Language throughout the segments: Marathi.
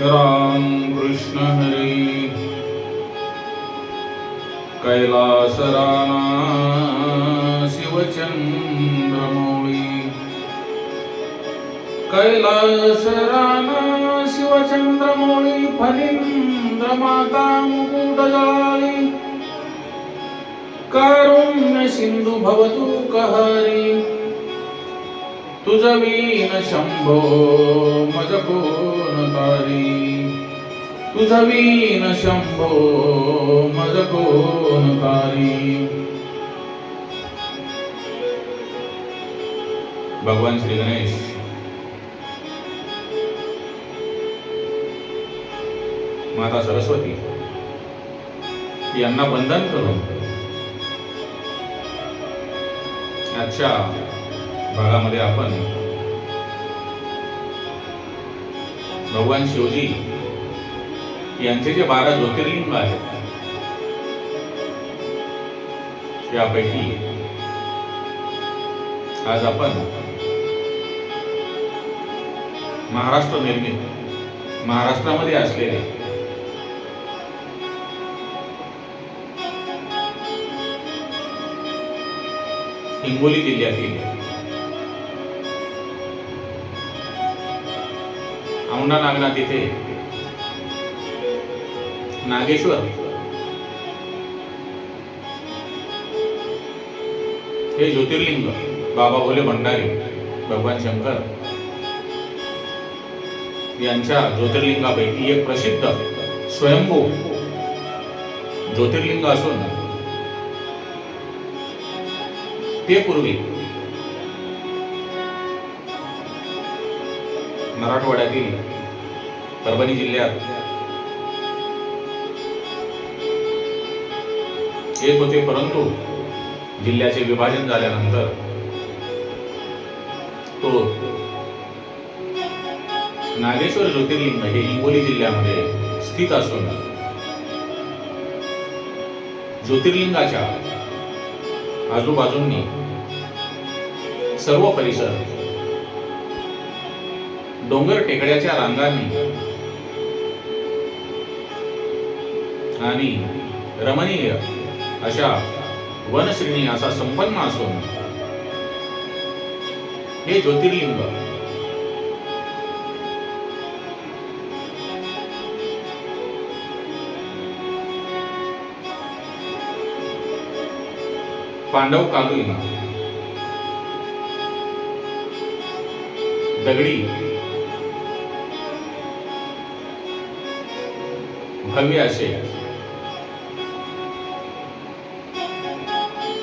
राम कृष्ण हरी। कैलासराना शिवचंद्रमौळी। कैलासराना शिवचंद्रमौळी फलिंद्र माता मुकुट जळाली कारुण्य सिंधु भवतु कहरी। तुझ वीन शंभो मज हरी तुझ वीन शंभो मज कोण भगवान श्री गणेश। माता सरस्वती यांना बंधन करून आजच्या भागामध्ये आपण भगवान शिवजी यांचे जे बारा ज्योतिर्लिंग आहेत त्यापैकी आज आपण महाराष्ट्र निर्मित महाराष्ट्रामध्ये असलेले हिंगोली जिल्ह्यातील औंढा लागला तिथे? नागेश्वर. हे ज्योतिर्लिंग बाबा भोले भंडारी भगवान शंकर यांच्या ज्योतिर्लिंगापैकी एक प्रसिद्ध स्वयंभू ज्योतिर्लिंग असून ते पूर्वी मराठवाड्यातील परभणी जिल्ह्यात. येत होते परंतु जिल्ह्याचे विभाजन झाल्यानंतर तो नागेश्वर ज्योतिर्लिंग हे हिंगोली जिल्ह्यामध्ये स्थित असून ज्योतिर्लिंगाच्या आजूबाजूंनी सर्व परिसर डोंगर टेकड्याच्या रांगांनी आणि रमणीय अशा वनश्रेणी असा संपन्न असून हे ज्योतिर्लिंग. पांडव कालीन दगडी. भव्य असे.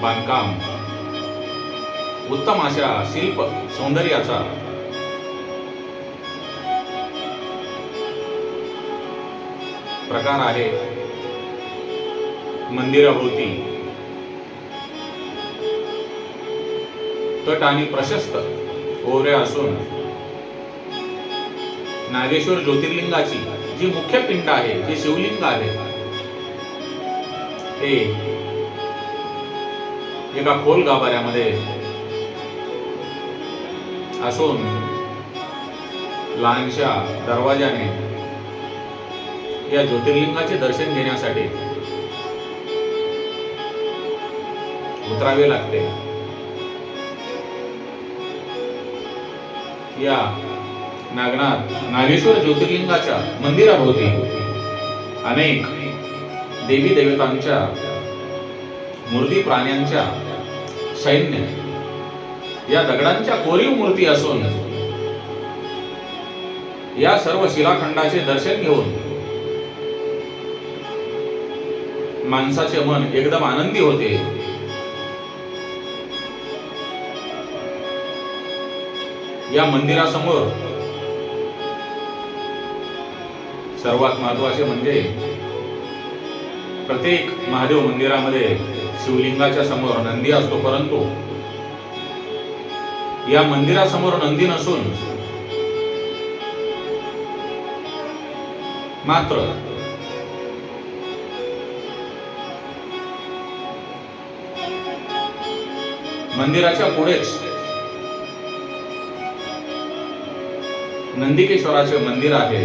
बांधकाम. उत्तम अशा शिल्प सौंदर्याचा. प्रकार आहे. मंदिराभोवती तट आणि प्रशस्त ओवऱ्या असून नागेश्वर ज्योतिर्लिंगाची जी मुख्य पिंड आहे जे शिवलिंग आहे ते एका खोल गाभाऱ्यामध्ये असून लहानशा दरवाजाने या ज्योतिर्लिंगाचे दर्शन घेण्यासाठी उतरावे लागते. या नागनाथ नागेश्वर ज्योतिर्लिंगाच्या मंदिराभोवती अनेक देवी देवतांच्या मूर्ती प्राण्यांच्या सैन्य या दगडांच्या कोरीव मूर्ती असून या सर्व शिलाखंडाचे दर्शन घेऊन माणसाचे मन एकदम आनंदी होते. या मंदिरासमोर सर्वात महत्त्वाचे म्हणजे प्रत्येक महादेव मंदिरामध्ये शिवलिंगाच्या समोर नंदी असतो परंतु या मंदिरासमोर नंदी नसून मात्र मंदिराच्या पुढेच नंदिकेश्वराचे मंदिर आहे.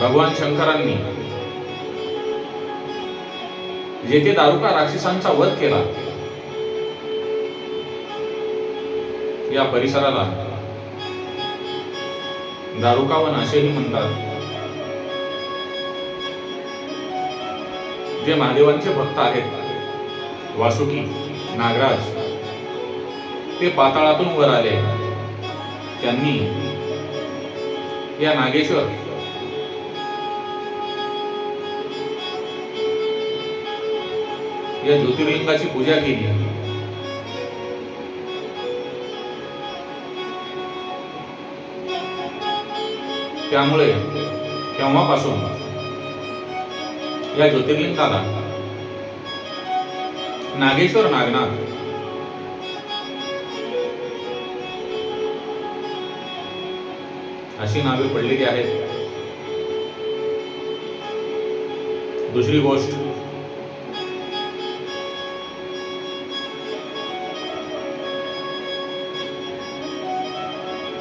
भगवान शंकरांनी जेथे दारुका राक्षसांचा वध केला. या परिसराला दारुकावन असेही म्हणतात. जे महादेवांचे भक्त आहेत वासुकी नागराज ते पाताळातून वर आले. त्यांनी या नागेश्वर या ज्योतिर्लिंगाची पूजा केली त्यामुळे तेव्हापासून या ज्योतिर्लिंगाला नागेश्वर नागनाथ अशी नावे पडलेली आहेत. दुसरी गोष्ट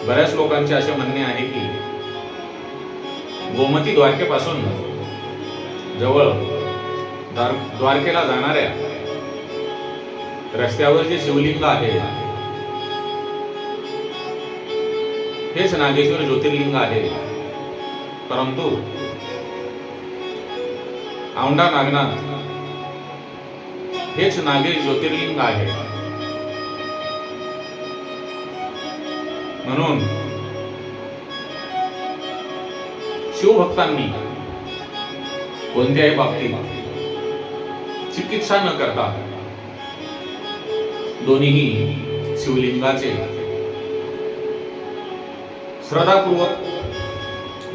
बऱ्याच लोकांचे असे म्हणणे आहे की गोमती द्वारकेपासून जवळ द्वार द्वारकेला जाणाऱ्या रस्त्यावर जे शिवलिंग आहे हेच नागेश्वर ज्योतिर्लिंग आहे. परंतु औंढा नागनाथ हेच नागेश ज्योतिर्लिंग आहे. म्हणून शिवभक्तांनी कोणत्याही बाबतीत चिकित्सा न करता दोन्हीही शिवलिंगाचे श्रद्धापूर्वक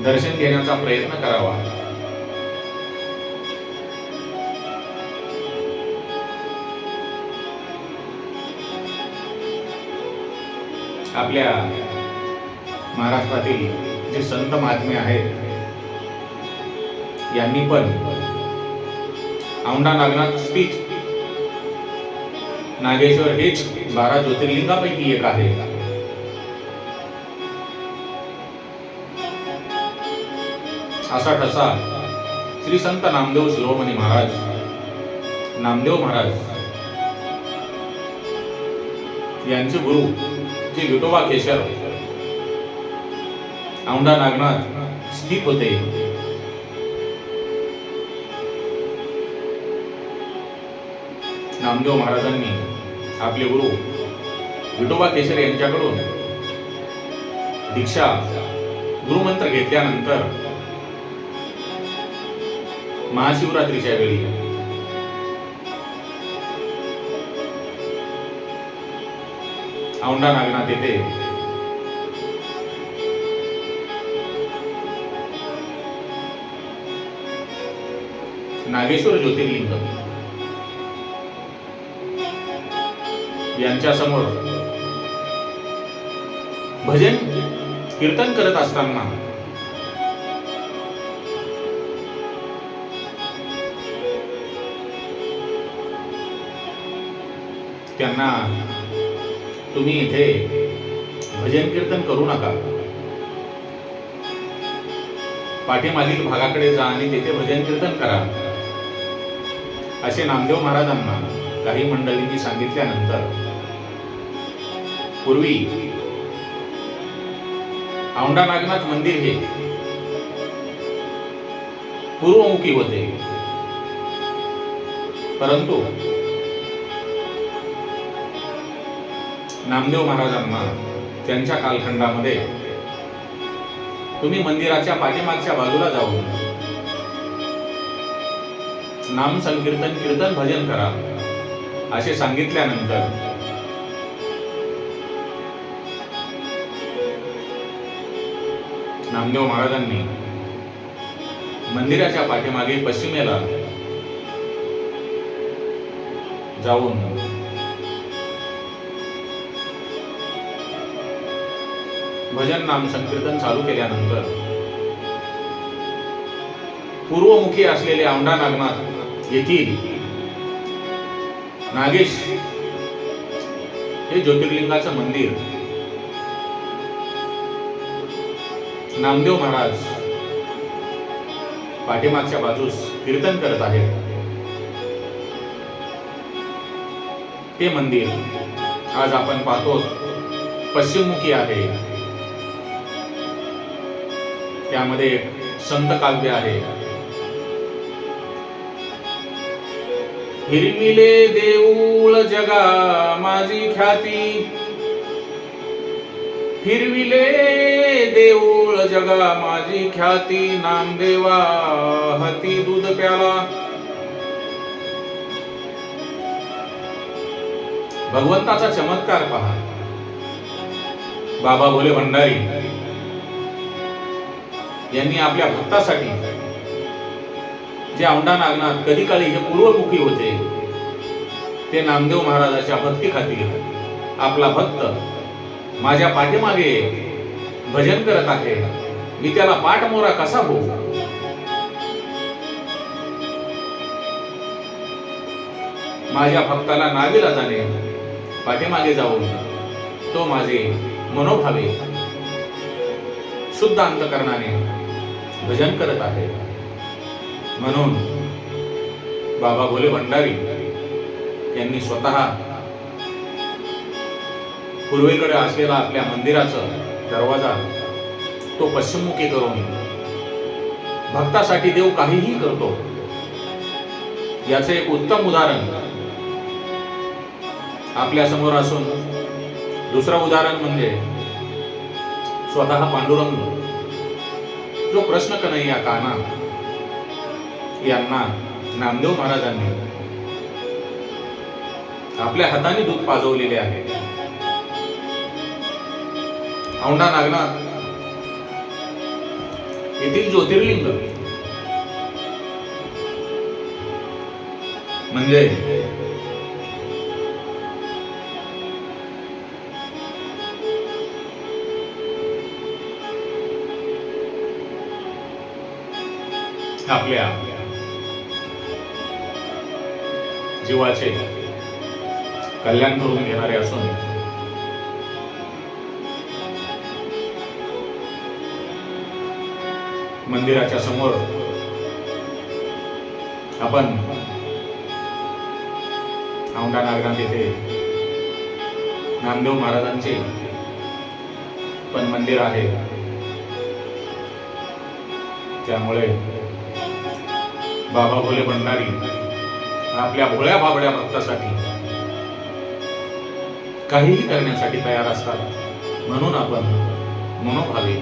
दर्शन घेण्याचा प्रयत्न करावा. आपल्या महाराष्ट्रातील जे संत महात्मे आहेत यांनी पण औंढा नागनाथ स्पीच नागेश्वर हेच बारा ज्योतिर्लिंगापैकी एक आहे. असा ठसा श्री संत नामदेव शिरोमणी महाराज नामदेव महाराज यांचे गुरु जे विठोबा केशर. औंढा नागनाथ स्थित होते. नामदेव महाराजांनी आपले गुरु विठोबा केशर यांच्याकडून दीक्षा गुरुमंत्र घेतल्यानंतर महाशिवरात्रीच्या वेळी औंढा नागनाथ येथे. नागेश्वर ज्योतिर्लिंग. यांच्या समोर भजन कीर्तन करत असताना त्यांना तुम्ही इथे भजन कीर्तन करू नका. पाठीमागील भागाकडे जा आणि तिथे भजन कीर्तन करा. असे नामदेव महाराजांना काही मंडळींनी सांगितल्यानंतर पूर्वी औंढा नागनाथ मंदिर हे पूर्वमुखी होते. परंतु नामदेव महाराजांना त्यांच्या कालखंडामध्ये. तुम्ही मंदिराच्या पाठीमागच्या बाजूला जाऊन नाम संकीर्तन कीर्तन भजन करा असे सांगितल्यानंतर नामदेव महाराजांनी मंदिराच्या पाठीमागे पश्चिमेला जाऊन भजन नाम संकीर्तन चालू केल्यानंतर पूर्वमुखी असलेले औंढा नागनाथ येथील नागेश हे ज्योतिर्लिंगाचं मंदिर नामदेव महाराज पाठीमागच्या बाजूस कीर्तन करत आहेत. ते मंदिर आज आपण पाहतो पश्चिममुखी आहे. त्यामध्ये संत काव्य आहे. हिरविले देऊळ जगा माझी ख्याती. फिरविले देऊळ जगा माझी ख्याती. नामदेवा हती दूध प्याला. भगवंताचा चमत्कार पहा. बाबा भोले भंडारी यांनी आपल्या भक्तासाठी जे औंढा नागनाथ कधी काळी हे पूर्वमुखी होते ते नामदेव महाराजाच्या भक्ती खातील आपला भक्त माझ्या पाठीमागे भजन करत आहे. मी त्याला पाठमोरा कसा हो माझ्या भक्ताला नावीला जाणे पाठीमागे जाऊन तो माझे मनोभावे शुद्ध अंतकरणाने भजन करत आहे. म्हणून बाबा भोले भंडारी यांनी स्वतः पूर्वेकडे असलेला आपल्या मंदिराचा दरवाजा तो पश्चिममुखी करून भक्तासाठी देव काहीही करतो. याचे एक उत्तम उदाहरण आपल्यासमोर असून दुसरं उदाहरण म्हणजे स्वतः पांडुरंग जो प्रश्न कन्हैया काना यांना नामदेव महाराजांनी आपल्या हाताने दूध पाजवलेले आहे. औंढा नागनाथ येथील ज्योतिर्लिंग. म्हणजे आपल्या जीवाचे कल्याण करून घेणारे असून मंदिराच्या समोर आपण औंढा नागनाथ येथे नामदेव महाराजांचे पण मंदिर आहे. त्यामुळे बाबा भोले भंडारी आपल्या भोळ्या भाबड्या भक्तासाठी काहीही करण्यासाठी तयार असतात म्हणून आपण मनोभावे.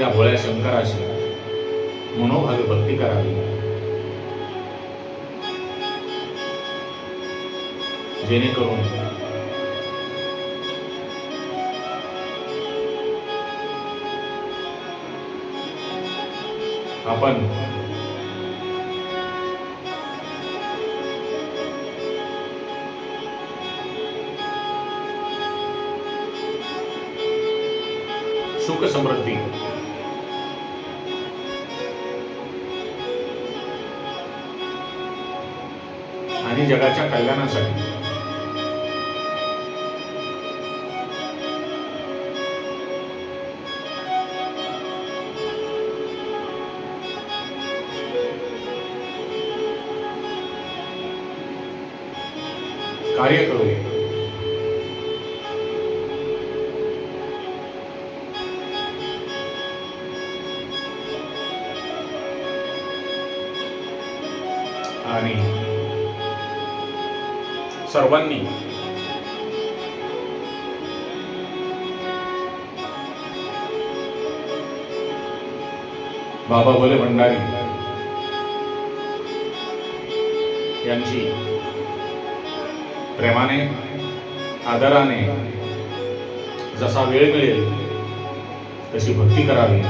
या भोळ्या शंकराची मनोभावे भक्ती करावी. जेणेकरून आपण सुख समृद्धी आणि जगाच्या कल्याणासाठी. कार्य करू आणि सर्वांनी बाबा भोले भंडारी यांची प्रेमाने आदराने जसा वेळ मिळेल तशी भक्ती करावी.